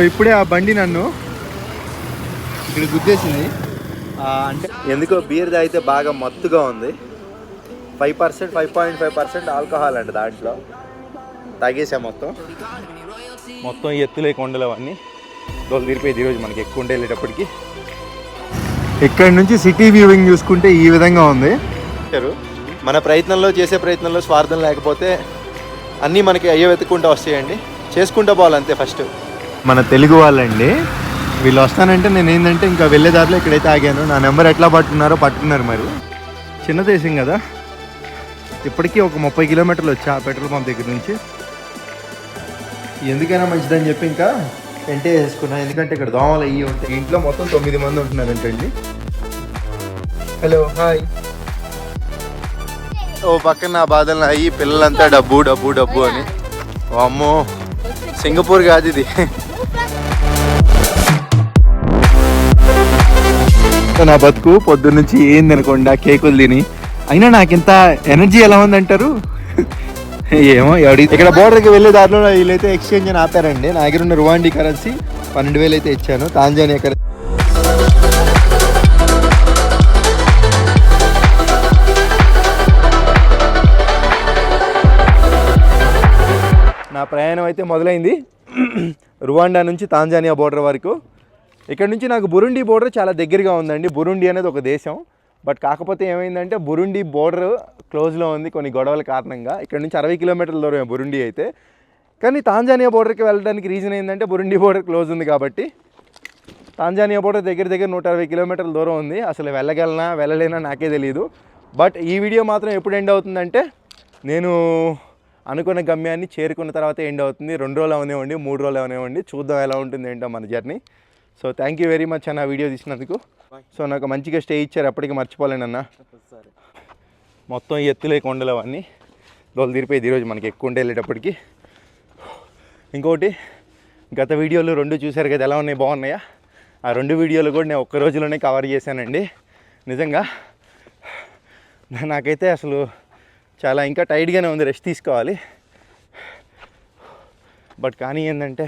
ఇప్పుడే ఆ బండి నన్ను ఇక్కడ గుద్దేసింది. ఆ, అంటే ఎందుకో బీర్ తాగితే బాగా మత్తుగా ఉంది. Five percent five point five percent alcohol అండి దాంట్లో. తాగేసా మొత్తం? మొత్తం ఎత్తులే కొండలు అవన్నీ. దోలు తీరిపోయేది ఈరోజు మనకి ఎక్కువ ఉండే వెళ్ళేటప్పటికి. ఇక్కడ నుంచి సిటీ వ్యూవింగ్ చూసుకుంటే ఈ విధంగా ఉంది. మన ప్రయత్నంలో చేసే ప్రయత్నంలో స్వార్థం లేకపోతే అన్నీ మనకి అయ్యో వెతుక్కుంటూ వస్తాయండి. చేసుకుంటూ పోవాలి అంతే ఫస్ట్. మన తెలుగు వాళ్ళండి. వీళ్ళు వస్తానంటే నేను ఏంటంటే ఇంకా వెళ్ళే దారిలో ఇక్కడైతే ఆగాను. నా నెంబర్ ఎట్లా పట్టుకున్నారో పట్టుకున్నారు మరి. చిన్న దేశం కదా. ఇప్పటికీ ఒక ముప్పై కిలోమీటర్లు వచ్చా ఆ పెట్రోల్ పంప్ దగ్గర నుంచి. ఎందుకైనా మంచిదని చెప్పి ఇంకా టెంటే వేసుకున్నా. ఎందుకంటే ఇక్కడ దోమలు అయ్యి ఉంటాయి. ఇంట్లో మొత్తం తొమ్మిది మంది ఉంటున్నారంటండి. Hello hi. ఓ పక్కన నా బాధలు అయ్యి పిల్లలంతా డబ్బు డబ్బు డబ్బు అని. అమ్మో సింగపూర్ కాదు ఇది. నా బతుకు? పొద్దున్నుంచి ఏం తినకుండా కేకులు తిని. అయినా నాకు ఇంత ఎనర్జీ ఎలా ఉందంటారు? ఏమో ఎవడి ఇక్కడ బోర్డర్కి వెళ్ళే దారిలో వీళ్ళైతే ఎక్స్చేంజ్ అని ఆపారండి. నా దగ్గర ఉన్న రువాండీ కరెన్సీ పన్నెండు వేలు అయితే ఇచ్చాను. తాంజానియా కరెన్సీ నా ప్రయాణం అయితే మొదలైంది. రువాండా నుంచి తాంజానియా బోర్డర్ వరకు. ఇక్కడ నుంచి నాకు బురుండి బోర్డర్ చాలా దగ్గరగా ఉందండి. బురుండి అనేది ఒక దేశం. బట్ కాకపోతే ఏమైందంటే బురుండి బోర్డర్ క్లోజ్లో ఉంది కొన్ని గొడవల కారణంగా. ఇక్కడ నుంచి అరవై కిలోమీటర్ల దూరం బురుండి అయితే. కానీ తాంజానియా బోర్డర్కి వెళ్ళడానికి రీజన్ ఏంటంటే బురుండి బోర్డర్ క్లోజ్ ఉంది కాబట్టి. తాంజానియా బోర్డర్ దగ్గర దగ్గర నూట అరవై కిలోమీటర్ల దూరం ఉంది. అసలు వెళ్ళగలనా వెళ్ళలేనా నాకే తెలియదు బట్ ఈ వీడియో మాత్రం ఎప్పుడు ఎండ్ అవుతుందంటే నేను అనుకున్న గమ్యాన్ని చేరుకున్న తర్వాత ఎండ్ అవుతుంది. రెండు రోజులు అవనివ్వండి మూడు రోజులు అవనివ్వండి. చూద్దాం ఎలా ఉంటుంది ఏంటో మన journey so thank you very much అన్న వీడియో తీసినందుకు. సో నాకు మంచిగా స్టే ఇచ్చారు అప్పటికి మర్చిపోలేను అన్న. మొత్తం ఎత్తులే కొండలు అవన్నీ. దోలు తీరిపోయేది ఈరోజు మనకి ఎక్కువ ఉండే వెళ్ళేటప్పటికి. ఇంకోటి గత వీడియోలు రెండు చూశారు కదా ఎలా ఉన్నాయి బాగున్నాయా? ఆ రెండు వీడియోలు కూడా నేను ఒక్క రోజులోనే కవర్ చేశానండి. నిజంగా నాకైతే అసలు చాలా ఇంకా టైట్గానే ఉంది రెస్ట్ తీసుకోవాలి. బట్ కానీ ఏంటంటే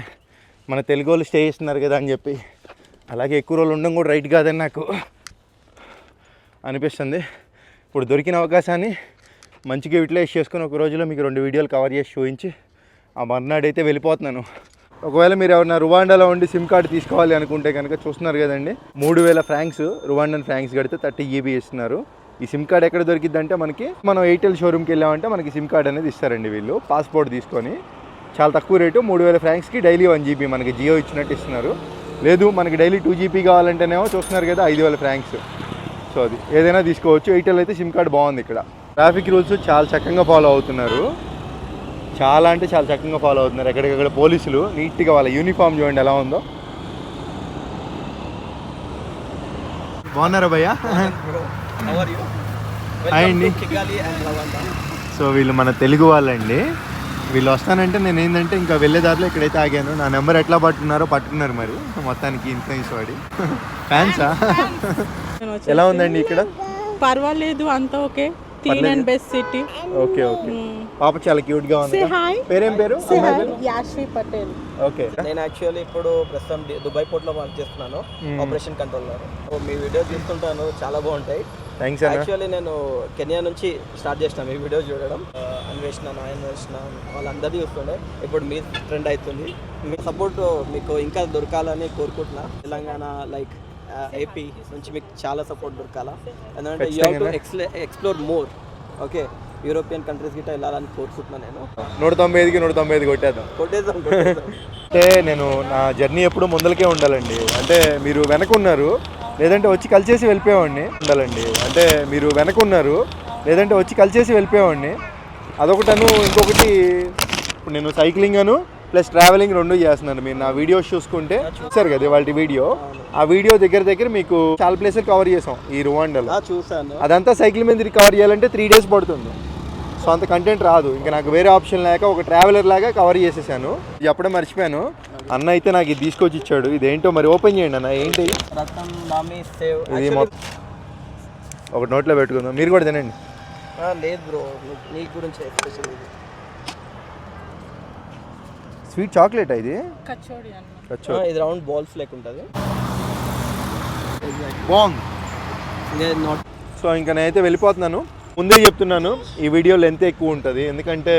మన తెలుగు వాళ్ళు స్టే చేస్తున్నారు కదా అని చెప్పి అలాగే ఎక్కువ రోజులు ఉండడం కూడా రైట్ కాదని నాకు అనిపిస్తుంది. ఇప్పుడు దొరికిన అవకాశాన్ని మంచిగా యూటిలైజ్ చేసుకుని ఒక రోజులో మీకు రెండు వీడియోలు కవర్ చేసి చూపించి ఆ మర్నాడు అయితే వెళ్ళిపోతున్నాను. ఒకవేళ మీరు ఎవరైనా రువాండాలో ఉండి సిమ్ కార్డు తీసుకోవాలి అనుకుంటే కనుక చూస్తున్నారు కదండి. మూడు వేల ఫ్రాంక్స్ రువాండన్ ఫ్రాంక్స్ కడితే థర్టీ జీబీ ఇస్తున్నారు. ఈ సిమ్ కార్డ్ ఎక్కడ దొరికిద్దంటే మనకి మనం ఎయిర్టెల్ షోరూమ్కి వెళ్ళామంటే మనకి సిమ్ కార్డ్ అనేది ఇస్తారండి వీళ్ళు. పాస్పోర్ట్ తీసుకొని. చాలా తక్కువ రేటు మూడు వేల ఫ్రాంక్స్కి డైలీ వన్ జీబీ మనకి జియో ఇచ్చినట్టు ఇస్తున్నారు. లేదు మనకి డైలీ టూ జీబీ కావాలంటేనేమో చూస్తున్నారు కదా ఐదు వేల ఫ్రాంక్స్ సో అది ఏదైనా తీసుకోవచ్చు. ఎయిర్టెల్ అయితే సిమ్ కార్డ్ బాగుంది ఇక్కడ. ట్రాఫిక్ రూల్స్ చాలా చక్కగా ఫాలో అవుతున్నారు. చాలా అంటే చాలా చక్కగా ఫాలో అవుతున్నారు. ఎక్కడికక్కడ పోలీసులు నీట్గా వాళ్ళ యూనిఫామ్ చూడండి ఎలా ఉందో. బాగున్నారా భయ్యా? Rwanda. సో వీళ్ళు మన తెలుగు వాళ్ళండి. వీళ్ళు వస్తానంటే నేను ఏంటంటే ఇంకా వెళ్ళే దారిలో ఇక్కడైతే ఆగాను. నా నెంబర్ ఎట్లా పట్టుకున్నారో పట్టుకున్నారు మరి. మొత్తానికి ఇన్ఫ్లుయెన్స్ వాడి. ఫ్యాన్సా? ఎలా ఉందండి ఇక్కడ? పర్వాలేదు అంతా okay. Clean and best city. Okay okay. పాప చాలా క్యూట్గా ఉంది పేరేం పేరు? యాశ్వి పటేల్. ఓకే. నేను యాక్చువల్లీ ఇప్పుడు ప్రస్తుతం దుబాయ్ పోర్ట్లో వర్క్ చేస్తున్నాను. ఆపరేషన్ కంట్రోలర్ మీ వీడియో చూస్తుంటాను. చాలా బాగుంటాయి. థ్యాంక్స్ యాక్చువల్లీ నేను కెనియా నుంచి స్టార్ట్ చేసిన మీ వీడియో చూడడం. అన్వేషణ నా అన్వేషణ వాళ్ళందరినీ చూస్తుండే. ఇప్పుడు మీ ట్రెండ్ అవుతుంది. మీ సపోర్ట్ మీకు ఇంకా దొరకాలని కోరుకుంటున్నా. తెలంగాణ లైక్ ఏపీ నుంచి మీకు చాలా సపోర్ట్ దొరకాలా. ఎందుకంటే you have to explore more okay European countries గిట్ట వెళ్ళాలని కోరుకుంటున్నాను నేను. నూట తొంభై ఐదుకి నూట తొంభై ఐదు కొట్టేద్దాం. కొట్టేద్దాం అంటే నేను నా జర్నీ ఎప్పుడు ముందలకే ఉండాలండి. అంటే మీరు వెనక ఉన్నారు లేదంటే వచ్చి కలిసేసి వెళ్ళిపోయేవాడిని ఉండాలండి. అంటే మీరు వెనక ఉన్నారు లేదంటే వచ్చి కలిసేసి వెళ్ళిపోయేవాడిని. అదొకటను ఇంకొకటి ఇప్పుడు నేను సైక్లింగ్ అను ప్లస్ ట్రావెలింగ్ రెండు చేస్తున్నాను. మీరు నా వీడియోస్ చూసుకుంటే చూసారు కదా వాళ్ళ వీడియో? ఆ వీడియో దగ్గర దగ్గర మీకు చాలా ప్లేసెస్ కవర్ చేసాం ఈ రువాండలో. చూసాను అదంతా సైకిల్ మీద కవర్ చేయాలంటే త్రీ డేస్ పడుతుంది. సో అంత కంటెంట్ రాదు. ఇంకా నాకు వేరే ఆప్షన్ లేక ఒక ట్రావెలర్ లాగా కవర్ చేసేసాను. ఇది అప్పుడే మర్చిపోయాను. అన్న అయితే నాకు ఇది తీసుకొచ్చి ఇచ్చాడు ఇదేంటో మరి ఓపెన్ చేయండి అన్న. ఏంటి? ఇది ఒక నోట్లో పెట్టుకుందాం. మీరు కూడా తినండి. లేదు బ్రో. నీ గురించి స్వీట్ చాక్లెట్ ఇది? కచోడి అన్న. కచ్చోరి ఇది రౌండ్ బాల్స్ లెక్క ఉంటుంది బాగుంది సో ఇంకా నేనైతే వెళ్ళిపోతున్నాను. ముందే చెప్తున్నాను ఈ వీడియో లెంత్ ఎక్కువ ఉంటుంది. ఎందుకంటే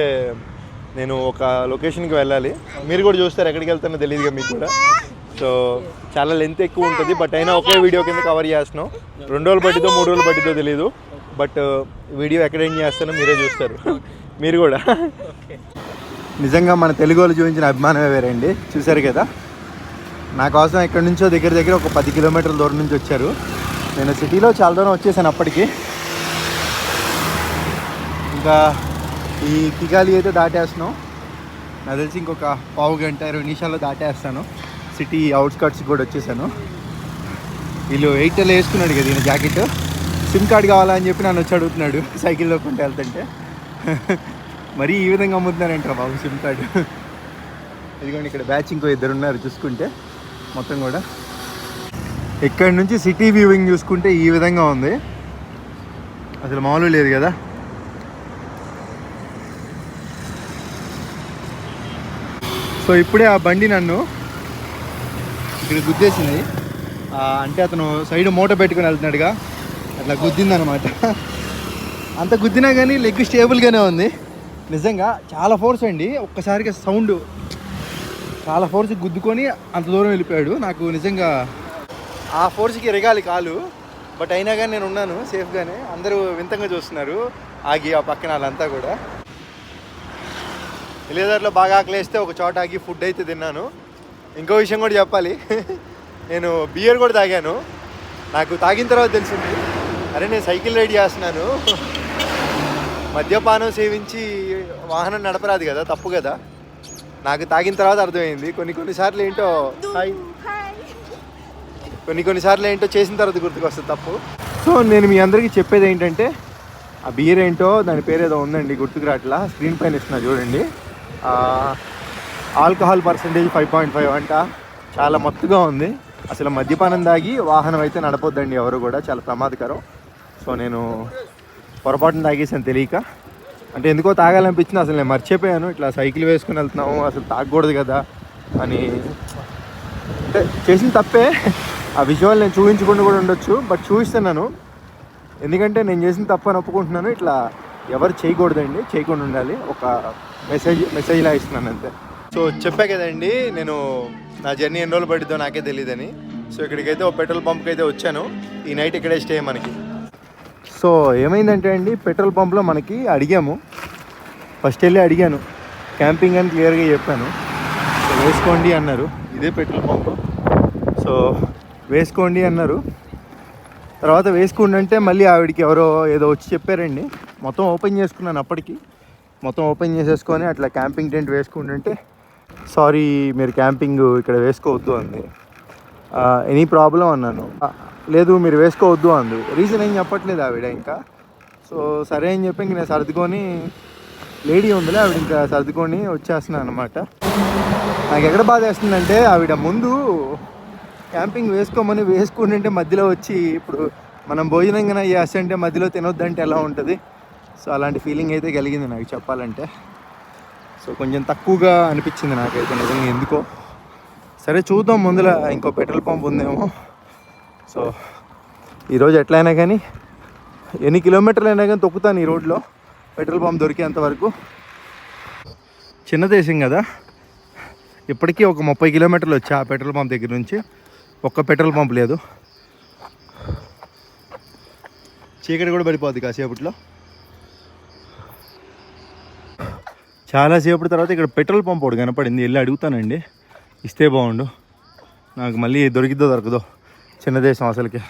నేను ఒక లొకేషన్కి వెళ్ళాలి. మీరు కూడా చూస్తారు ఎక్కడికి వెళ్తానో తెలియదుగా మీకు కూడా. సో చాలా లెంత్ ఎక్కువ ఉంటుంది. బట్ అయినా ఒకే వీడియో కింద కవర్ చేస్తున్నాం. రెండు రోజులు బట్టిదో మూడు రోజులు బట్టిదో తెలియదు బట్ వీడియో ఎక్కడ ఏం చేస్తానో మీరే చూస్తారు. మీరు కూడా. నిజంగా మన తెలుగు వాళ్ళు చూపించిన అభిమానమే వేరండి. చూశారు కదా? నా కోసం ఎక్కడి నుంచో దగ్గర దగ్గర ఒక పది కిలోమీటర్ల దూరం నుంచి వచ్చారు. నేను సిటీలో చాలా దూరం వచ్చేసాను అప్పటికి. ఇంకా ఈ కిగాలి అయితే దాటేస్తున్నాం. నాకు తెలిసి ఇంకొక పావు గంట ఇరవై నిమిషాల్లో దాటేస్తాను. సిటీ అవుట్స్కట్స్ కూడా వచ్చేసాను. వీళ్ళు ఎయిర్టెల్ వేసుకున్నాడు కదా ఈయన జాకెట్. సిమ్ కార్డ్ కావాలా అని చెప్పి నన్ను వచ్చి అడుగుతున్నాడు సైకిల్లో కొంటే వెళ్తుంటే. మరీ ఈ విధంగా అమ్ముతున్నారంట బాబు సిమ్ కార్డు. ఇదిగోండి ఇక్కడ బ్యాచ్ ఇంకో ఇద్దరు ఉన్నారు చూసుకుంటే మొత్తం కూడా. ఇక్కడ నుంచి సిటీ వ్యూవింగ్ చూసుకుంటే ఈ విధంగా ఉంది. అసలు మామూలు లేదు కదా. సో ఇప్పుడే ఆ బండి నన్ను ఇక్కడ గుద్దేసింది. అంటే అతను సైడ్ మూట పెట్టుకుని వెళ్తున్నాడుగా. అట్లా గుద్దిందనమాట. అంత గుద్దినా కానీ లెగ్ స్టేబుల్గానే ఉంది. నిజంగా చాలా ఫోర్స్ అండి. ఒక్కసారిగా సౌండ్ చాలా ఫోర్స్ గుద్దుకొని అంత దూరం వెళ్ళిపోయాడు. నాకు నిజంగా ఆ ఫోర్స్కి ఎరగాలి కాలు. బట్ అయినా కానీ నేను ఉన్నాను సేఫ్గానే. అందరూ వింతంగా చూస్తున్నారు. ఆగి ఆ పక్కన వాళ్ళంతా కూడా. వెళ్ళేదారిలో బాగా ఆకలేస్తే ఒక చోట ఆగి ఫుడ్ అయితే తిన్నాను. ఇంకో విషయం కూడా చెప్పాలి. నేను బియర్ కూడా తాగాను. నాకు తాగిన తర్వాత తెలిసింది. అరే నేను సైకిల్ రైడ్ చేస్తున్నాను. మద్యపానం సేవించి వాహనం నడపరాదు కదా తప్పు కదా. నాకు తాగిన తర్వాత అర్థమైంది. కొన్ని కొన్నిసార్లు ఏంటో కొన్ని కొన్నిసార్లు ఏంటో చేసిన తర్వాత గుర్తుకొస్తుంది తప్పు. సో నేను మీ అందరికీ చెప్పేది ఏంటంటే ఆ బియర్ ఏంటో దాని పేరు ఏదో ఉందండి గుర్తుకు రావట్లా. స్క్రీన్ పైన ఇస్తున్నా చూడండి. Alcohol percentage five point five అంట. చాలా మత్తుగా ఉంది. అసలు మద్యపానం దాగి వాహనం అయితే నడపొద్దండి ఎవరు కూడా. చాలా ప్రమాదకరం. సో నేను పొరపాటున తాగేసాను తెలియక. అంటే ఎందుకో తాగాలనిపించింది. అసలు నేను మర్చిపోయాను. ఇట్లా సైకిల్ వేసుకుని వెళ్తున్నాము. అసలు తాగకూడదు కదా అని. అంటే చేసిన తప్పే. ఆ విజువల్ నేను చూపించకుండా కూడా ఉండొచ్చు. బట్ చూపిస్తున్నాను. ఎందుకంటే నేను చేసిన తప్పు అని ఒప్పుకుంటున్నాను. ఇట్లా ఎవరు చేయకూడదండి. చేయకుండా ఉండాలి. ఒక మెసేజ్ మెసేజ్లా ఇస్తున్నాను అంతే. సో చెప్పా కదండి నేను నా జర్నీ ఎన్ని రోజులు పడిద్దో నాకే తెలియదని సో ఇక్కడికైతే ఒక పెట్రోల్ పంప్కి అయితే వచ్చాను. ఈ నైట్ ఇక్కడే స్టే మనకి. సో ఏమైందంటే అండి పెట్రోల్ పంప్లో మనకి అడిగాము. ఫస్ట్ వెళ్ళి అడిగాను. క్యాంపింగ్ అని క్లియర్గా చెప్పాను. సో వేసుకోండి అన్నారు. ఇదే పెట్రోల్ పంప్. సో వేసుకోండి అన్నారు. తర్వాత వేసుకోండి అంటే మళ్ళీ ఆవిడకి ఎవరో ఏదో వచ్చి చెప్పారండి. మొత్తం ఓపెన్ చేసుకున్నాను అప్పటికి. మొత్తం ఓపెన్ చేసేసుకొని అట్లా క్యాంపింగ్ టెంట్ వేసుకుంటుంటే సారీ మీరు క్యాంపింగ్ ఇక్కడ వేసుకోవద్దు అంది. ఎనీ ప్రాబ్లం అన్నాను. లేదు మీరు వేసుకోవద్దు అంది. రీజన్ ఏం చెప్పట్లేదు ఆవిడ ఇంకా. సో సరే అని చెప్పి ఇంక నేను సర్దుకొని లేడీ ఉందిలే ఆవిడ ఇంకా సర్దుకొని వచ్చేస్తున్నాను అనమాట నాకు ఎక్కడ బాధ వేస్తుందంటే ఆవిడ ముందు క్యాంపింగ్ వేసుకోమని వేసుకుంటుంటే మధ్యలో వచ్చి ఇప్పుడు మనం భోజనం కన్నా చేస్తుంటే మధ్యలో తినొద్దంటే ఎలా ఉంటుంది? సో అలాంటి ఫీలింగ్ అయితే కలిగింది నాకు చెప్పాలంటే. సో కొంచెం తక్కువగా అనిపించింది నాకైతే నిజంగా ఎందుకో. సరే చూద్దాం ముందుల ఇంకో పెట్రోల్ పంప్ ఉందేమో. సో ఈరోజు ఎట్లయినా కానీ ఎన్ని కిలోమీటర్లు అయినా కానీ తొక్కుతాను ఈ రోడ్లో. పెట్రోల్ పంప్ దొరికేంత వరకు. చిన్న దేశం కదా. ఇప్పటికీ ఒక ముప్పై కిలోమీటర్లు వచ్చా ఆ పెట్రోల్ పంప్ దగ్గర నుంచి. ఒక్క పెట్రోల్ పంప్ లేదు. చీకటి కూడా పడిపోద్ది కాసేపట్లో. చాలాసేపటి తర్వాత ఇక్కడ పెట్రోల్ పంప్ ఒకటి కనపడింది. వెళ్ళి అడుగుతానండి. ఇస్తే బాగుండు. నాకు మళ్ళీ దొరికిద్దో దొరకదో చిన్న దేశం అసలుకి.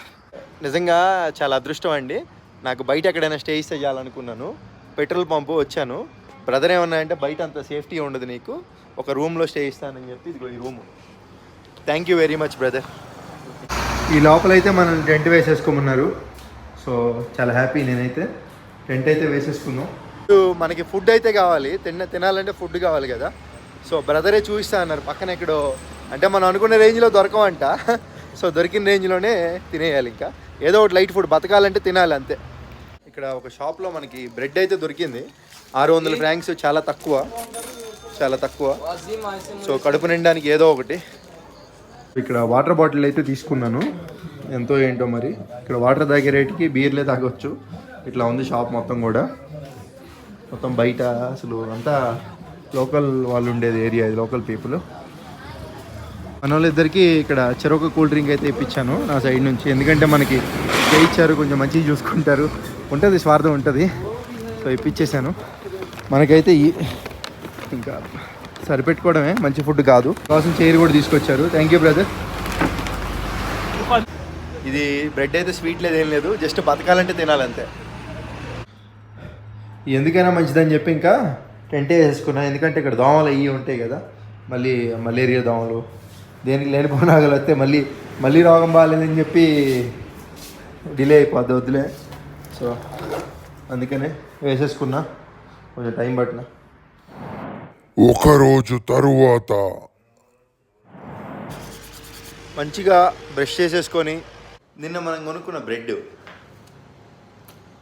నిజంగా చాలా అదృష్టం అండి. నాకు బయట ఎక్కడైనా స్టే ఇస్తే చేయాలనుకున్నాను పెట్రోల్ పంపు వచ్చాను. బ్రదర్ ఏమన్నా అంటే బయట అంత సేఫ్టీ ఉండదు నీకు. ఒక రూమ్లో స్టే ఇస్తానని చెప్పి ఇదిగో ఈ room. Thank you very much brother ఈ లోపలైతే మనం టెంట్ వేసేసుకోమన్నారు. సో చాలా హ్యాపీ నేనైతే. టెంట్ అయితే వేసేసుకున్నాం. ఇప్పుడు మనకి ఫుడ్ అయితే కావాలి. తిన్న తినాలంటే ఫుడ్ కావాలి కదా. సో బ్రదరే చూపిస్తా అన్నారు. పక్కన ఎక్కడో అంటే మనం అనుకున్న రేంజ్లో దొరకమంట సో దొరికిన రేంజ్లోనే తినేయాలి ఇంకా. ఏదో ఒకటి లైట్ ఫుడ్ బతకాలంటే తినాలి అంతే. ఇక్కడ ఒక షాప్లో మనకి బ్రెడ్ అయితే దొరికింది. ఆరు వందల ఫ్రాంక్స్ చాలా తక్కువ. చాలా తక్కువ. సో కడుపు నిండడానికి ఏదో ఒకటి. ఇక్కడ వాటర్ బాటిల్ అయితే తీసుకున్నాను. ఎంతో ఏంటో మరి. ఇక్కడ వాటర్ తాగే రేటుకి బీర్లే తాగొచ్చు. ఇట్లా ఉంది షాప్ మొత్తం కూడా. మొత్తం బయట అసలు అంతా లోకల్ వాళ్ళు ఉండేది ఏరియా ఇది లోకల్ పీపుల్. మన వాళ్ళిద్దరికి ఇక్కడ చెరొక కూల్ డ్రింక్ అయితే ఇప్పించాను నా సైడ్ నుంచి. ఎందుకంటే మనకి స్టే ఇచ్చారు కొంచెం మంచిగా చూసుకుంటారు. ఉంటుంది స్వార్థం ఉంటుంది. సో ఇప్పించేసాను మనకైతే ఈ ఇంకా సరిపెట్టుకోవడమే మంచి ఫుడ్ కాదు. కోసం చైర్ కూడా తీసుకొచ్చారు. థ్యాంక్ యూ బ్రదర్ ఇది బ్రెడ్ అయితే స్వీట్ లేదు ఏం లేదు. జస్ట్ బతకాలంటే తినాలంతే. ఎందుకైనా మంచిదని చెప్పి ఇంకా టెంటే వేసుకున్నా. ఎందుకంటే ఇక్కడ దోమలు అయ్యి ఉంటాయి కదా. మళ్ళీ మలేరియా దోమలు దేనికి లేనిపోనాగలు వస్తే మళ్ళీ మళ్ళీ రోగం బాగాలేదని చెప్పి డిలే అయిపోద్ది వద్దులే. సో అందుకనే వేసేసుకున్నా. కొంచెం టైం పట్టిన. ఒకరోజు తరువాత. మంచిగా బ్రష్ చేసేసుకొని నిన్న మనం కొనుక్కున్న బ్రెడ్.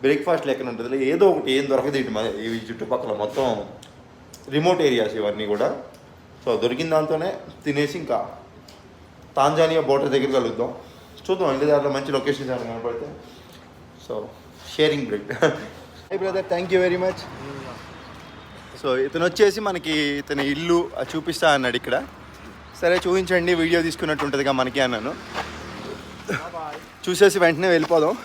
బ్రేక్ఫాస్ట్ లెక్కన ఉంటుంది ఏదో ఒకటి ఏం దొరకదు ఇటు ఈ చుట్టుపక్కల మొత్తం రిమోట్ ఏరియాస్ ఇవన్నీ కూడా. సో దొరికిన దాంతోనే తినేసి ఇంకా తాంజానియా బోర్డర్ దగ్గర కలుగుతాం చూద్దాం ఇంటి దాంట్లో మంచి లొకేషన్ ఏమైనా కనపడితే. So sharing bread hi brother thank you very much so ఇతను వచ్చేసి మనకి ఇతని ఇల్లు చూపిస్తా అన్నాడు ఇక్కడ. సరే చూపించండి. వీడియో తీసుకున్నట్టు ఉంటుందిగా మనకి అన్నాను. చూసేసి వెంటనే వెళ్ళిపోదాం.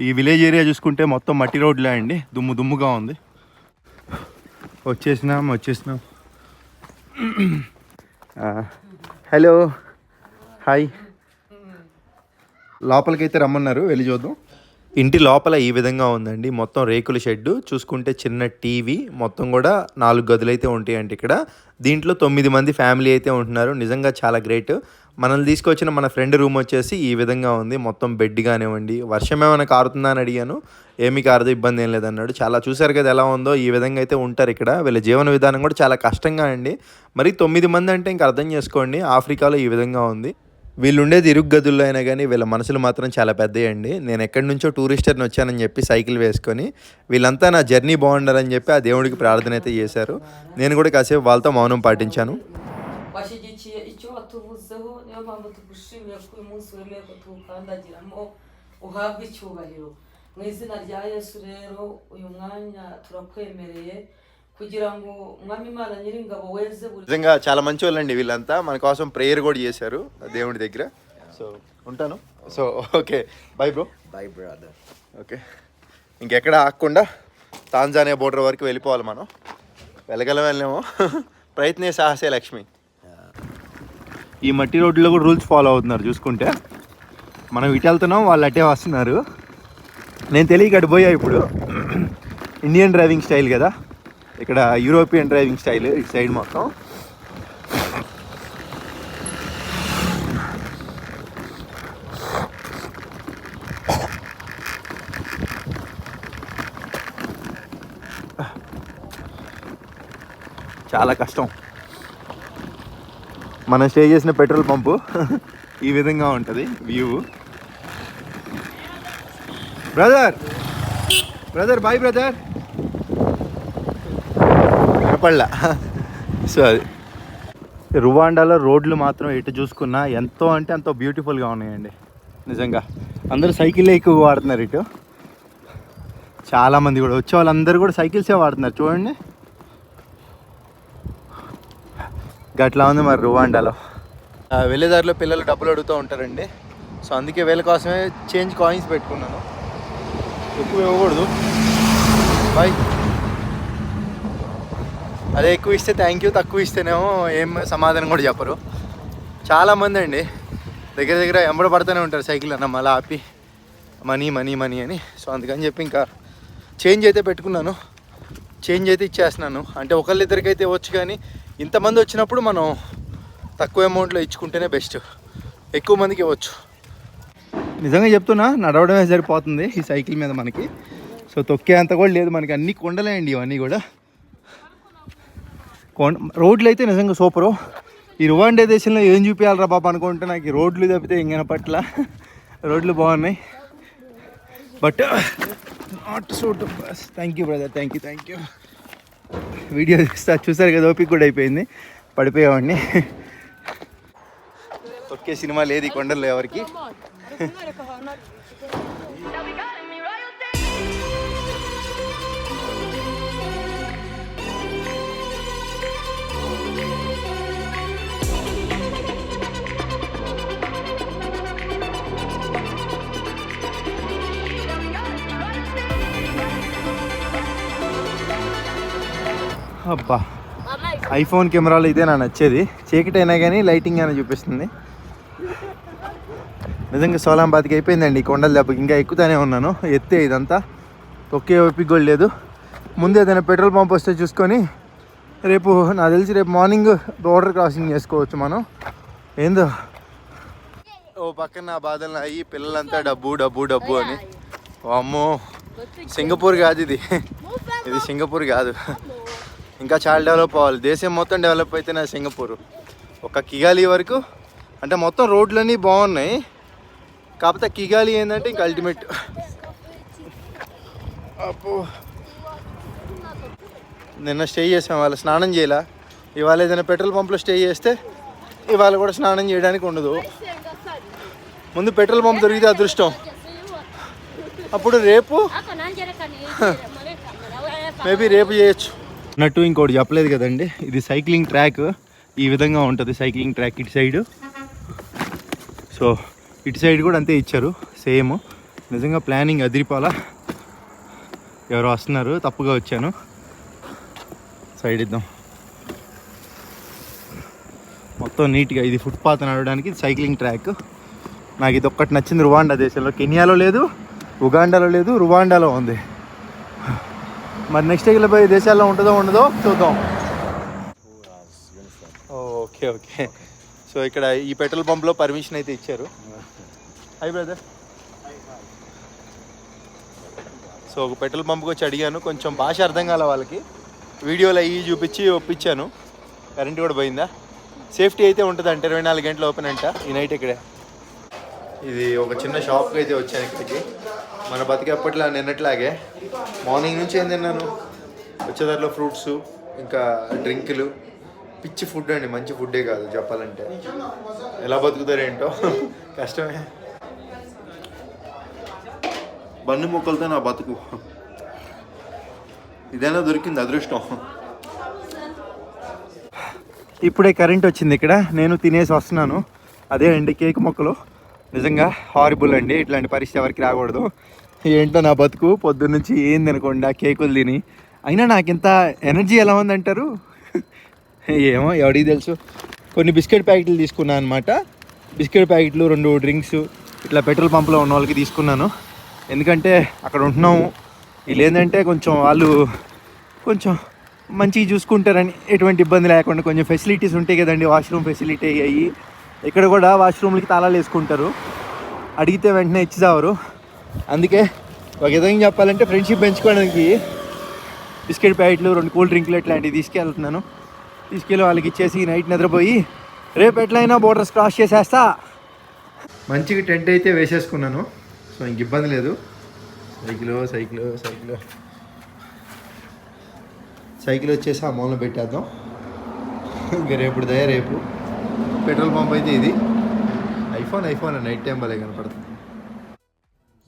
ఈ విలేజ్ ఏరియా చూసుకుంటే మొత్తం మట్టి రోడ్లే అండి. దుమ్ము దుమ్ముగా ఉంది. వచ్చేసినాం వచ్చేసినాం. హలో. హాయ్. లోపలికైతే రమ్మన్నారు వెళ్ళి చూద్దాం. ఇంటి లోపల ఈ విధంగా ఉందండి. మొత్తం రేకుల షెడ్ చూసుకుంటే చిన్న టీవీ మొత్తం కూడా నాలుగు గదులు అయితే ఉంటాయండి ఇక్కడ. దీంట్లో తొమ్మిది మంది ఫ్యామిలీ అయితే ఉంటున్నారు. నిజంగా చాలా గ్రేట్. మనల్ని తీసుకొచ్చిన మన ఫ్రెండ్ రూమ్ వచ్చేసి ఈ విధంగా ఉంది. మొత్తం బెడ్ కానివ్వండి. వర్షం ఏమైనా కారుతుందా అని అడిగాను. ఏమీ కారదు ఇబ్బంది ఏం లేదన్నాడు. చాలా చూశారు కదా ఎలా ఉందో. ఈ విధంగా అయితే ఉంటారు ఇక్కడ. వీళ్ళ జీవన విధానం కూడా చాలా కష్టంగా అండి. మరి తొమ్మిది మంది అంటే ఇంకా అర్థం చేసుకోండి. ఆఫ్రికాలో ఈ విధంగా ఉంది. వీళ్ళు ఉండేది ఇరుగు గదుల్లో అయినా కానీ వీళ్ళ మనసులు మాత్రం చాలా పెద్దయండి. నేను ఎక్కడి నుంచో టూరిస్టర్ని వచ్చానని చెప్పి సైకిల్ వేసుకొని వీళ్ళంతా నా జర్నీ బాగుండాలని చెప్పి ఆ దేవుడికి ప్రార్థన అయితే చేశారు. నేను కూడా కాసేపు వాళ్ళతో మౌనం పాటించాను. Watuvuzeho niyo mpamvu tugushimiye ko uyu munsi wemeye ko tuwukandagiramo uhabwe icyubahiro mu izina rya yesu rero uyu mwanya turakwemereye kugira ngo umwami imana nyiringabo weze buri నిజంగా చాలా మంచి వాళ్ళండి వీళ్ళంతా మన కోసం ప్రేయర్ కూడా చేశారు దేవుడి దగ్గర సో ఉంటాను so okay bye bro bye brother okay ఇంకెక్కడ ఆగకుండా తాంజానియా బోర్డర్ వరకు వెళ్ళిపోవాలి మనం వెళ్ళగలం వెళ్ళాము ప్రయత్నే సాహసే లక్ష్మి ఈ మట్టి రోడ్లో కూడా రూల్స్ ఫాలో అవుతున్నారు చూసుకుంటే. మనం ఇటు వెళ్తున్నాం వాళ్ళు అటే వస్తున్నారు. నేను తెలియక అటు పోయా ఇప్పుడు. ఇండియన్ డ్రైవింగ్ స్టైల్ కదా. ఇక్కడ యూరోపియన్ డ్రైవింగ్ స్టైల్ ఇటు సైడ్ మొత్తం. చాలా కష్టం. మనం స్టే చేసిన పెట్రోల్ పంపు ఈ విధంగా ఉంటుంది view brother brother bye brother వినపడలా so అది. రువాండాలో రోడ్లు మాత్రం ఎటు చూసుకున్నా ఎంతో అంటే అంత బ్యూటిఫుల్గా ఉన్నాయండి. నిజంగా. అందరూ సైకిల్లే ఎక్కువ వాడుతున్నారు ఇటు. చాలామంది కూడా. వచ్చే వాళ్ళందరూ కూడా సైకిల్సే వాడుతున్నారు. చూడండి. గట్లా ఉంది మరి రువాండాలో. వెళ్ళేదారిలో పిల్లలు డబ్బులు అడుగుతూ ఉంటారండి. సో అందుకే వీళ్ళ కోసమే చేంజ్ కాయిన్స్ పెట్టుకున్నాను. ఎక్కువ ఇవ్వకూడదు. బాయ్. అదే ఎక్కువ ఇస్తే థ్యాంక్ యూ తక్కువ ఇస్తేనేమో ఏం సమాధానం కూడా చెప్పరు. చాలామంది అండి దగ్గర దగ్గర ఎంబడ పడుతూనే ఉంటారు సైకిల్ అన్న మళ్ళీ ఆపి మనీ మనీ మనీ అని. సో అందుకని చెప్పి ఇంకా చేంజ్ అయితే పెట్టుకున్నాను. చేంజ్ అయితే ఇచ్చేస్తున్నాను. అంటే ఒకళ్ళిద్దరికైతే ఇవ్వచ్చు కానీ ఇంతమంది వచ్చినప్పుడు మనం తక్కువ అమౌంట్లో ఇచ్చుకుంటేనే బెస్ట్. ఎక్కువ మందికి ఇవ్వచ్చు. నిజంగా చెప్తున్నా నడవడమే సరిపోతుంది ఈ సైకిల్ మీద మనకి. సో తొక్కే అంత కూడా లేదు మనకి. అన్ని కొండలే అండి ఇవన్నీ కూడా. కొండ రోడ్లు అయితే నిజంగా సూపరు. ఈ రువాండే దేశంలో ఏం చూపించాలరా బాబు అనుకుంటే నాకు ఈ రోడ్లు తప్పితే ఇంకన పట్ల. రోడ్లు బాగున్నాయి. But not suit thank you brother thank you thank you video చూస్తా చూసారు కదా ఓపిక కూడా అయిపోయింది. పడిపోయేవాడిని. ఒకే సినిమా లేదు ఈ కొండల్లో ఎవరికి. అబ్బా. ఐఫోన్ కెమెరాలో ఇదే నా నచ్చేది. చీకటి అయినా కానీ లైటింగ్ అయినా చూపిస్తుంది. నిజంగా సోలాంబాద్కి అయిపోయిందండి ఈ కొండల దెబ్బకి. ఇంకా ఎక్కుతానే ఉన్నాను. ఎత్తే ఇదంతా. ఒకే ఓపిక కూడా లేదు. ముందు ఏదైనా పెట్రోల్ పంప్ వస్తే చూసుకొని రేపు నాకు తెలిసి రేపు మార్నింగ్ బోర్డర్ క్రాసింగ్ చేసుకోవచ్చు మనం. ఏందో? ఓ పక్కన నా బాధలు అయ్యి పిల్లలంతా డబ్బు డబ్బు డబ్బు అని. అమ్మో సింగపూర్ కాదు ఇది. ఇది సింగపూర్ కాదు. ఇంకా చాలా డెవలప్ అవ్వాలి. దేశం మొత్తం డెవలప్ అయితేనే సింగపూర్. ఒక కిగాలి వరకు అంటే మొత్తం రోడ్లన్నీ బాగున్నాయి. కాకపోతే కిగాలి ఏంటంటే ఇంకా అల్టిమేట్ అప్పు నిన్న స్టే చేసాం వాళ్ళ స్నానం చేయాల. ఇవాళ ఏదైనా పెట్రోల్ పంప్లో స్టే చేస్తే ఇవాళ కూడా స్నానం చేయడానికి ఉండదు. ముందు పెట్రోల్ పంప్ దొరికితే అదృష్టం. అప్పుడు రేపు మేబీ రేపు చేయొచ్చు. అన్నట్టు ఇంకోటి చెప్పలేదు కదండి. ఇది సైక్లింగ్ ట్రాక్. ఈ విధంగా ఉంటుంది సైక్లింగ్ ట్రాక్ ఇటు సైడు. సో ఇటు సైడ్ కూడా అంతే ఇచ్చారు. సేమ్. నిజంగా ప్లానింగ్ అదిరిపాల. ఎవరో వస్తున్నారు తప్పుగా వచ్చాను. సైడ్ ఇద్దాం. మొత్తం నీట్గా ఇది ఫుట్పాత్ నడవడానికి సైక్లింగ్ ట్రాక్. నాకు ఇది ఒక్కటి నచ్చింది రువాండా దేశంలో. కెనియాలో లేదు ఉగాండాలో లేదు రువాండాలో ఉంది. మరి నెక్స్ట్ వెళ్ళిపోయే దేశాల్లో ఉంటుందో ఉండదో చూద్దాం. ఓకే ఓకే సో ఇక్కడ ఈ పెట్రోల్ పంప్లో పర్మిషన్ అయితే ఇచ్చారు. హై బ్రదర్ సో ఒక పెట్రోల్ పంప్కి వచ్చి అడిగాను. కొంచెం భాష అర్థం కాల వాళ్ళకి. వీడియోలో అయ్యి చూపించి ఒప్పించాను. కరెంట్ కూడా పోయిందా? సేఫ్టీ అయితే ఉంటుంది అంటే ఇరవై నాలుగు గంటలు ఓపెన్ అంట. ఈ నైట్ ఇక్కడే. ఇది ఒక చిన్న షాప్కి అయితే వచ్చాను ఇక్కడికి. మన అప్పట్లో నిన్నట్లాగే మార్నింగ్ నుంచి ఏం తిన్నాను? వచ్చేదారిలో ఫ్రూట్స్ ఇంకా డ్రింకులు. పిచ్చి ఫుడ్ అండి మంచి ఫుడ్డే కాదు చెప్పాలంటే. ఎలా బతుకుతారేంటో కష్టమే. బన్ను మొక్కలతో నా బతుకు. ఇదైనా దొరికింది అదృష్టం. ఇప్పుడే కరెంట్ వచ్చింది ఇక్కడ నేను తినేసి వస్తున్నాను. అదే అండి కేక్ మొక్కలు. నిజంగా హారిబుల్ అండి ఇట్లాంటి పరిస్థితి ఎవరికి రాకూడదు. ఏంటో నా బతుకు? పొద్దున్నుంచి ఏం తినకుండా కేకులు తిని. అయినా నాకు ఇంత ఎనర్జీ ఎలా ఉందంటారు? ఏమో ఎవడికి తెలుసు. కొన్ని బిస్కెట్ ప్యాకెట్లు తీసుకున్నాను అనమాట బిస్కెట్ ప్యాకెట్లు రెండు డ్రింక్స్ ఇట్లా పెట్రోల్ పంప్లో ఉన్న వాళ్ళకి తీసుకున్నాను. ఎందుకంటే అక్కడ ఉంటున్నాము. వీళ్ళు ఏంటంటే కొంచెం వాళ్ళు కొంచెం మంచిగా చూసుకుంటారని ఎటువంటి ఇబ్బంది లేకుండా కొంచెం ఫెసిలిటీస్ ఉంటాయి కదండి. వాష్రూమ్ ఫెసిలిటీ అయ్యి. ఇక్కడ కూడా వాష్రూమ్లకి తాళాలు వేసుకుంటారు. అడిగితే వెంటనే ఇచ్చిదావరు అందుకే ఒక విధంగా చెప్పాలంటే ఫ్రెండ్షిప్ పెంచుకోవడానికి బిస్కెట్ ప్యాకెట్లు రెండు కూల్ డ్రింక్లు ఇట్లాంటివి తీసుకెళ్తున్నాను. తీసుకెళ్ళి వాళ్ళకి ఇచ్చేసి నైట్ నిద్రపోయి రేపు ఎట్లయినా బోర్డర్స్ క్రాస్ చేసేస్తా. మంచిగా టెంట్ అయితే వేసేసుకున్నాను. సో ఇంక ఇబ్బంది లేదు. Cycle cycle cycle. సైకిల్ వచ్చేసి ఆ మూలన పెట్టేద్దాం. ఇంకా రేపు దయ రేపు. పెట్రోల్ పంప్ అయితే ఇది. IPhone iPhone. నైట్ టైం భలే కనపడుతుంది.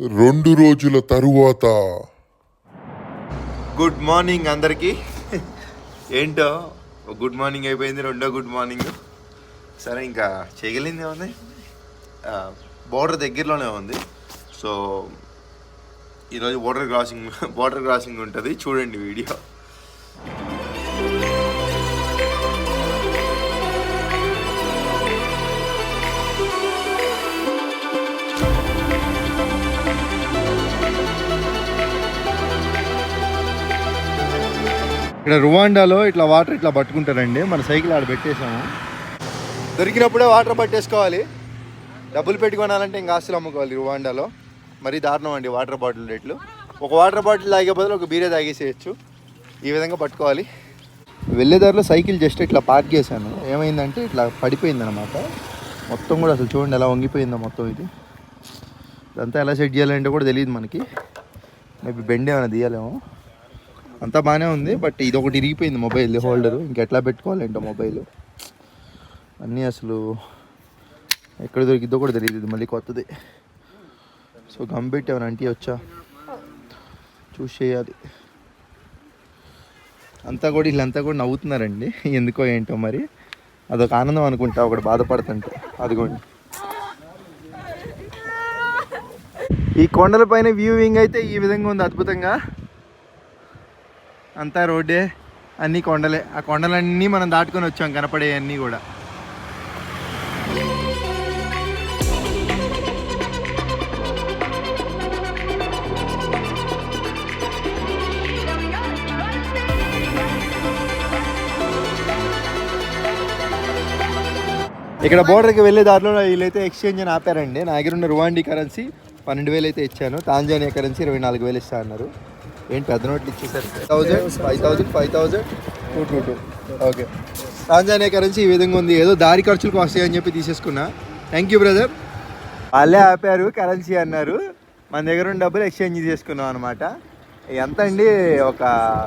రెండు రోజుల తరువాత. గుడ్ మార్నింగ్ అందరికీ. ఏంటో గుడ్ మార్నింగ్ అయిపోయింది రెండో గుడ్ మార్నింగ్. సరే ఇంకా చేయగలిగింది ఏముంది? బోర్డర్ దగ్గరలోనే ఉంది. సో ఈరోజు బోర్డర్ క్రాసింగ్ బోర్డర్ క్రాసింగ్ ఉంటుంది. చూడండి వీడియో. ఇక్కడ రువాండాలో ఇట్లా వాటర్ ఇట్లా పట్టుకుంటారండి. మన సైకిల్ ఆడ పెట్టేసాము దొరికినప్పుడే వాటర్ పట్టేసుకోవాలి. డబ్బులు పెట్టుకోవాలంటే ఇంకా ఆస్తులు అమ్ముకోవాలి రువాండాలో. మరీ దారుణం అండి వాటర్ బాటిల్ రేట్లు. ఒక వాటర్ బాటిల్ తాగే బదులు ఒక బీరే తాగేసేయచ్చు. ఈ విధంగా పట్టుకోవాలి. వెళ్ళేదారిలో సైకిల్ జస్ట్ ఇట్లా పార్క్ చేశాను. ఏమైందంటే ఇట్లా పడిపోయిందనమాట మొత్తం కూడా అసలు చూడండి ఎలా వంగిపోయిందో మొత్తం ఇది. ఇదంతా ఎలా సెట్ చేయాలంటే కూడా తెలియదు మనకి. మేబీ బెండ్ ఏమైనా తీయాలేమో. అంతా బాగానే ఉంది బట్ ఇది ఒకటి ఇరిగిపోయింది మొబైల్ హోల్డరు. ఇంకెట్లా పెట్టుకోవాలంటే మొబైల్. అన్నీ అసలు ఎక్కడ దొరికిద్దో కూడా తెలియదు ఇది మళ్ళీ కొత్తది. సో గమ్ పెట్టి ఏమైనా అంటే వచ్చా? చూసి చేయాలి. అంతా కూడా వీళ్ళంతా కూడా నవ్వుతున్నారండి ఎందుకో ఏంటో మరి. అదొక ఆనందం అనుకుంటా ఒకటి బాధపడుతుంటే. అదిగోండి. ఈ కొండలపైన వ్యూవింగ్ అయితే ఈ విధంగా ఉంది అద్భుతంగా. అంతా రోడ్డే అన్నీ కొండలే. ఆ కొండలన్నీ మనం దాటుకొని వచ్చాం కనపడే అన్నీ కూడా. ఇక్కడ బోర్డర్కి వెళ్ళే దారిలో వీళ్ళైతే ఎక్స్చేంజ్ అని ఆపారండి. నా దగ్గర ఉన్న రువాండీ కరెన్సీ పన్నెండు వేలు అయితే ఇచ్చాను. తాంజానియా కరెన్సీ ఇరవై నాలుగు వేలు ఇస్తా అన్నారు. ఏంటి పెద్ద నోట్లు ఇచ్చేసారు? Thousand five thousand five thousand two two two okay Tanzania currency ఈ విధంగా ఉంది. ఏదో దారి ఖర్చులకు వస్తాయి అని చెప్పి తీసేసుకున్నా. థ్యాంక్ యూ బ్రదర్ వాళ్ళే ఆపారు కరెన్సీ అన్నారు. మన దగ్గర ఉన్న డబ్బులు ఎక్స్చేంజ్ చేసుకున్నాం అనమాట ఎంత అండి? ఒక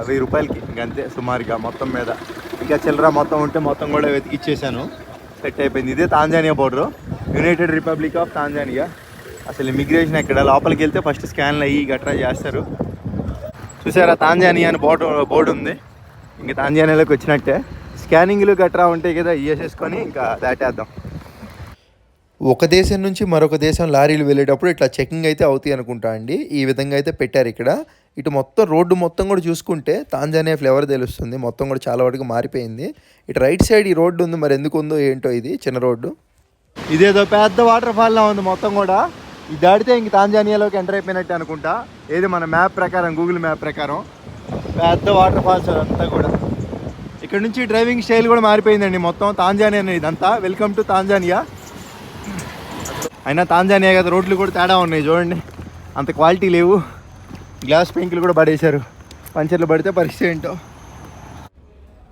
వెయ్యి రూపాయలకి. ఇంకంతే సుమారుగా మొత్తం మీద. ఇంకా చిల్లర మొత్తం ఉంటే మొత్తం కూడా వెతికిచ్చేసాను. సెట్ అయిపోయింది. ఇదే Tanzania border united republic of Tanzania అసలు ఇమిగ్రేషన్ ఎక్కడ? లోపలికి వెళ్తే ఫస్ట్ స్కాన్లు అయ్యి గట్రా చేస్తారు. చూసారా? తాంజానియా అని బోర్డు బోర్డు ఉంది. ఇంకా తాంజానియాలోకి వచ్చినట్టే. స్కానింగ్లు గట్రా ఉంటాయి కదా ఇవేసేసుకొని ఇంకా దాటేద్దాం. ఒక దేశం నుంచి మరొక దేశం లారీలు వెళ్ళేటప్పుడు ఇట్లా చెకింగ్ అయితే అవుతాయి అనుకుంటా అండి. ఈ విధంగా అయితే పెట్టారు ఇక్కడ. ఇటు మొత్తం రోడ్డు మొత్తం కూడా చూసుకుంటే తాంజానియా ఫ్లేవర్ తెలుస్తుంది. మొత్తం కూడా చాలా వరకు మారిపోయింది. ఇటు రైట్ సైడ్ ఈ రోడ్డు ఉంది. మరి ఎందుకు ఉందో ఏంటో ఇది చిన్న రోడ్డు. ఇదేదో పెద్ద వాటర్ ఫాల్ లా ఉంది మొత్తం కూడా. ఇది దాడితే ఇంక తాంజానియాలోకి ఎంటర్ అయిపోయినట్టు అనుకుంటా. ఏది మన మ్యాప్ ప్రకారం గూగుల్ మ్యాప్ ప్రకారం. పెద్ద వాటర్ ఫాల్స్ అంతా కూడా. ఇక్కడ నుంచి డ్రైవింగ్ స్టైల్ కూడా మారిపోయిందండి మొత్తం. తాంజానియా ఇదంతా. Welcome to Tanzania. అయినా తాంజానియా కదా రోడ్లు కూడా తేడా ఉన్నాయి చూడండి. అంత క్వాలిటీ లేవు. గ్లాస్ పెంకులు కూడా పడేశారు. పంచర్లు పడితే పరిస్థితి ఏంటో.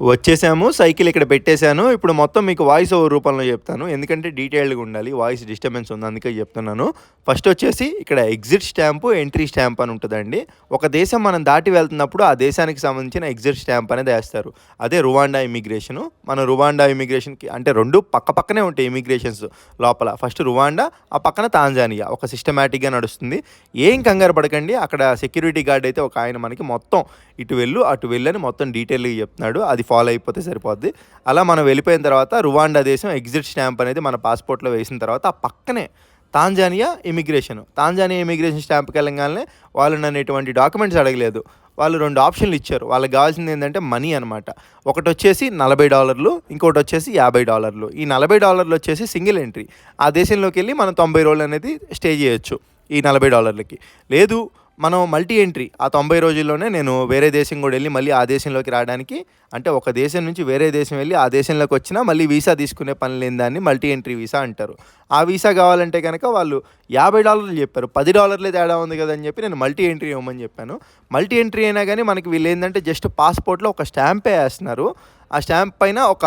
వచ్చేసాము సైకిల్ ఇక్కడ పెట్టేశాను. ఇప్పుడు మొత్తం మీకు వాయిస్ ఓవర్ రూపంలో చెప్తాను. ఎందుకంటే డీటెయిల్డ్గా ఉండాలి వాయిస్ డిస్టర్బెన్స్ ఉంది అందుకే చెప్తున్నాను. ఫస్ట్ వచ్చేసి ఇక్కడ ఎగ్జిట్ స్టాంపు ఎంట్రీ స్టాంప్ అని ఉంటుందండి. ఒక దేశం మనం దాటి వెళ్తున్నప్పుడు ఆ దేశానికి సంబంధించిన ఎగ్జిట్ స్టాంప్ అనేది వేస్తారు అదే రువాండా ఇమిగ్రేషను మన రువాండా ఇమిగ్రేషన్కి అంటే రెండు పక్క పక్కనే ఉంటాయి ఇమిగ్రేషన్స్ లోపల. ఫస్ట్ రువాండా ఆ పక్కన తాంజానియా ఒక సిస్టమేటిక్గా నడుస్తుంది. ఏం కంగారు పడకండి. అక్కడ సెక్యూరిటీ గార్డ్ అయితే ఒక ఆయన మనకి మొత్తం ఇటు వెళ్ళు అటు వెళ్ళని మొత్తం డీటెయిల్గా చెప్తున్నాడు. అది ఫాలో అయిపోతే సరిపోద్ది. అలా మనం వెళ్ళిపోయిన తర్వాత రువాండా దేశం ఎగ్జిట్ స్టాంప్ అనేది మన పాస్పోర్ట్లో వేసిన తర్వాత ఆ పక్కనే తాంజానియా ఇమిగ్రేషన్. తాంజానియా ఇమిగ్రేషన్ స్టాంప్కి వెళ్ళగానే వాళ్ళు నన్ను ఎటువంటి డాక్యుమెంట్స్ అడగలేదు. వాళ్ళు రెండు ఆప్షన్లు ఇచ్చారు. వాళ్ళకి కావాల్సింది ఏంటంటే మనీ అనమాట ఒకటి వచ్చేసి నలభై డాలర్లు ఇంకోటి వచ్చేసి యాభై డాలర్లు. ఈ నలభై డాలర్లు వచ్చేసి సింగిల్ ఎంట్రీ. ఆ దేశంలోకి వెళ్ళి మనం తొంభై రోజులు అనేది స్టే చేయొచ్చు ఈ నలభై డాలర్లకి. లేదు మనం మల్టీ ఎంట్రీ ఆ తొంభై రోజుల్లోనే నేను వేరే దేశం కూడా వెళ్ళి మళ్ళీ ఆ దేశంలోకి రావడానికి అంటే ఒక దేశం నుంచి వేరే దేశం వెళ్ళి ఆ దేశంలోకి వచ్చినా మళ్ళీ వీసా తీసుకునే పని లేని దాన్ని మల్టీ ఎంట్రీ వీసా అంటారు. ఆ వీసా కావాలంటే కనుక వాళ్ళు యాభై డాలర్లు చెప్పారు పది డాలర్లే తేడా ఉంది కదా అని చెప్పి నేను మల్టీ ఎంట్రీ ఇవ్వమని చెప్పాను. మల్టీ ఎంట్రీ అయినా కానీ మనకి వీళ్ళు ఏంటంటే జస్ట్ పాస్పోర్ట్లో ఒక స్టాంపే వేస్తున్నారు. ఆ స్టాంప్ పైన ఒక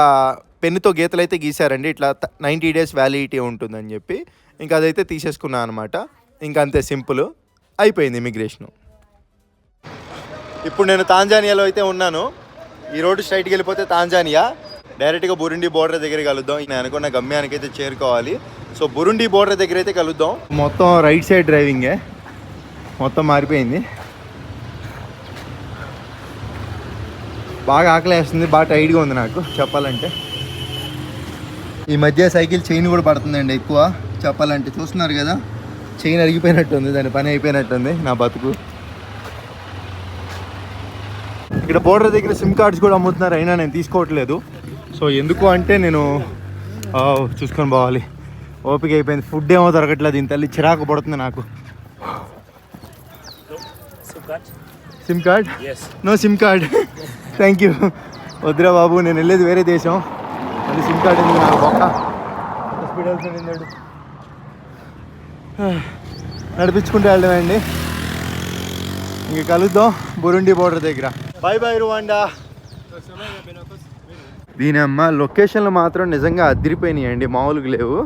పెన్నుతో గీతలు అయితే గీశారండి ఇట్లా నైంటీ డేస్ వ్యాలిడిటీ ఉంటుందని చెప్పి. ఇంకా అదైతే తీసేసుకున్నాను అనమాట. ఇంకా అంతే సింపుల్. అయిపోయింది ఇమిగ్రేషను ఇప్పుడు నేను తాంజానియాలో అయితే ఉన్నాను. ఈ రోడ్డు స్ట్రైట్కి వెళ్ళిపోతే తాంజానియా. డైరెక్ట్గా బురుండి బోర్డర్ దగ్గర కలుద్దాం. నేను అనుకున్న గమ్యానికి అయితే చేరుకోవాలి. సో బురుండి బోర్డర్ దగ్గర అయితే కలుద్దాం. మొత్తం రైట్ సైడ్ డ్రైవింగే మొత్తం మారిపోయింది. బాగా ఆకలేస్తుంది బాగా టైట్గా ఉంది నాకు చెప్పాలంటే. ఈ మధ్య సైకిల్ చైన్ కూడా పడుతుందండి ఎక్కువ చెప్పాలంటే. చూస్తున్నారు కదా? చైన్ అరిగిపోయినట్టుంది దాని పని అయిపోయినట్టుంది నా బతుకు. ఇక్కడ బోర్డర్ దగ్గర సిమ్ కార్డ్స్ కూడా అమ్ముతున్నారు అయినా నేను తీసుకోవట్లేదు. సో ఎందుకు అంటే నేను చూసుకొని పోవాలి. ఓపిక అయిపోయింది ఫుడ్ ఏమో దొరకట్లేదు దీని తల్లి చిరాకు పడుతుంది నాకు. Sim card no sim card thank you వద్దురా బాబు నేను వెళ్ళేది వేరే దేశం. మళ్ళీ సిమ్ కార్డ్ ఎందుకు నాకు? బొక్క స్పీడ్ వెళ్తుంది నడిపించుకుంటూ వెళ్ళడమండి ఇంక కలుద్దాం బురుండి బోర్డర్ దగ్గర. Bye bye Rwanda. దీని అమ్మ లొకేషన్లు మాత్రం నిజంగా అదిరిపోయినాయి అండి. మామూలుగా లేవు.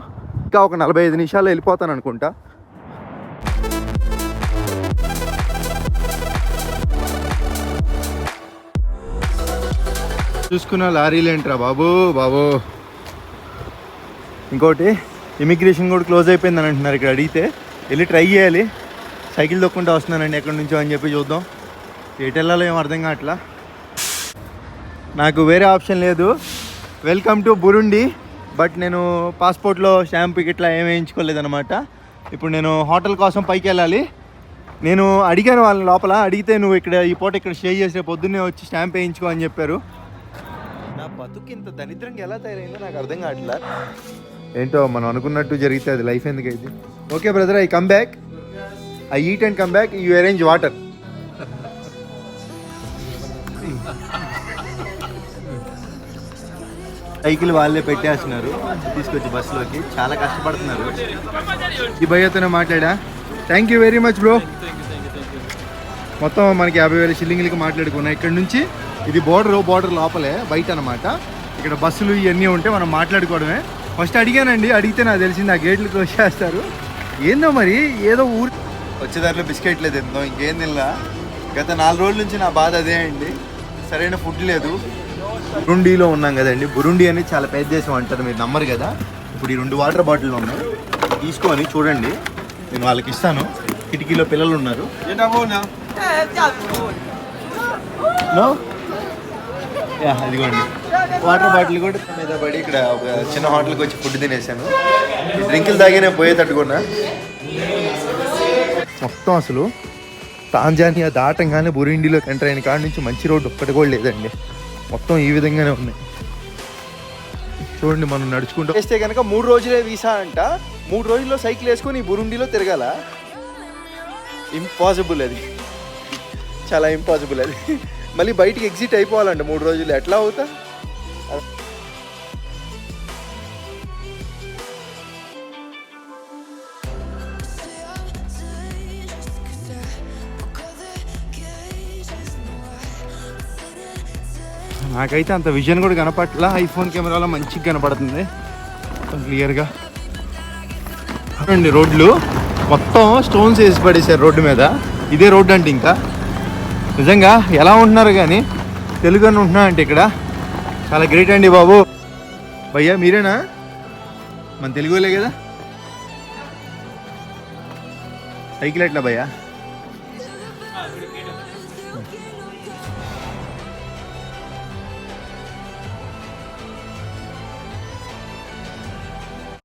ఇంకా ఒక నలభై ఐదు నిమిషాల్లో వెళ్ళిపోతాను అనుకుంటా. చూసుకున్న లారీలు ఏంట్రా బాబు? బాబు. ఇంకోటి? ఇమిగ్రేషన్ కూడా క్లోజ్ అయిపోయిందని అంటున్నారు ఇక్కడ అడిగితే. వెళ్ళి ట్రై చేయాలి. సైకిల్ తొక్కుంటూ వస్తున్నానండి ఎక్కడి నుంచో అని చెప్పి చూద్దాం. ఎటు వెళ్ళాలో ఏం అర్థం కావట్లా? నాకు వేరే ఆప్షన్ లేదు. వెల్కమ్ టు బురుండి బట్ నేను పాస్పోర్ట్లో షాంపూ ఇట్లా ఏం వేయించుకోలేదనమాట ఇప్పుడు నేను హోటల్ కోసం పైకి వెళ్ళాలి. నేను అడిగాను వాళ్ళని లోపల అడిగితే నువ్వు ఇక్కడ ఈ పూట ఇక్కడ స్టే చేసే పొద్దున్నే వచ్చి స్టాంప్ వేయించుకో అని చెప్పారు. నా బతుకు ఇంత దరిద్రంగా ఎలా తయారైందో నాకు అర్థం కావట్లేదు ఏంటో మనం అనుకున్నట్టు జరిగితే అది life ఎందుకైతే okay brother I come back I eat and come back you arrange water cycle వాళ్ళే పెట్టేస్తున్నారు. తీసుకొచ్చి బస్సులోకి. చాలా కష్టపడుతున్నారు. ఈ భయ్యతోనే మాట్లాడా? Thank you very much bro మొత్తం మనకి యాభై వేల షిల్లింగ్లకి మాట్లాడుకున్నాం. ఇక్కడ నుంచి ఇది బోర్డర్ బోర్డర్ లోపలే బయట అనమాట ఇక్కడ బస్సులు ఇవన్నీ ఉంటే మనం మాట్లాడుకోవడమే. ఫస్ట్ అడిగానండి అడిగితే నాకు తెలిసింది ఆ గేట్లు క్లోజ్ చేస్తారు. ఏందో మరి ఏదో ఊరు వచ్చేదారిలో బిస్కెట్లు తిందాం ఇంకేం తినలా. గత నాలుగు రోజుల నుంచి నా బాధ అదే అండి. సరైన ఫుడ్ లేదు. బురుండీలో ఉన్నాం కదండి. బురుండి అనేది చాలా పెద్ద దేశం అంటారు మీరు నమ్మరు కదా. ఇప్పుడు ఈ రెండు వాటర్ బాటిల్ ఉన్నాయి. తీసుకొని చూడండి నేను వాళ్ళకి ఇస్తాను. కిటికీలో పిల్లలు ఉన్నారు. అదిగోండి వాటర్ బాటిల్ కూడా మీద పడి ఇక్కడ ఒక చిన్న హోటల్కి వచ్చి ఫుడ్ తినేసాను డ్రింకులు తాగి నేను పోయేటట్టుకున్నా. మొత్తం అసలు తాంజానియా దాటంగానే బురిండిలో ఎంటర్ అయిన కాడ నుంచి మంచి రోడ్డు ఒక్కటి కూడా లేదండి. మొత్తం ఈ విధంగానే ఉన్నాయి చూడండి మనం నడుచుకుంటూ వేస్తే కనుక మూడు రోజులే వీసా అంట. మూడు రోజుల్లో సైకిల్ వేసుకొని బురుండిలో తిరగాల. ఇంపాసిబుల్ అది. చాలా ఇంపాసిబుల్ అది. మళ్ళీ బయటికి ఎగ్జిట్ అయిపోవాలండి మూడు రోజులు. ఎట్లా అవుతా? నాకైతే అంత విజన్ కూడా కనపట్ల. ఐఫోన్ కెమెరాలో మంచిగా కనపడుతుంది. క్లియర్గా అండి రోడ్లు. మొత్తం స్టోన్స్ వేసి పడేశారు రోడ్డు మీద. ఇదే రోడ్డు అంటే ఇంకా. నిజంగా ఎలా ఉంటున్నారు కానీ? తెలుగు అని ఉంటున్నా అంటే ఇక్కడ. చాలా గ్రేట్ అండి బాబు. భయ్యా మీరేనా? మన తెలుగులే కదా. సైకిల్ ఎట్లా భయ్యా?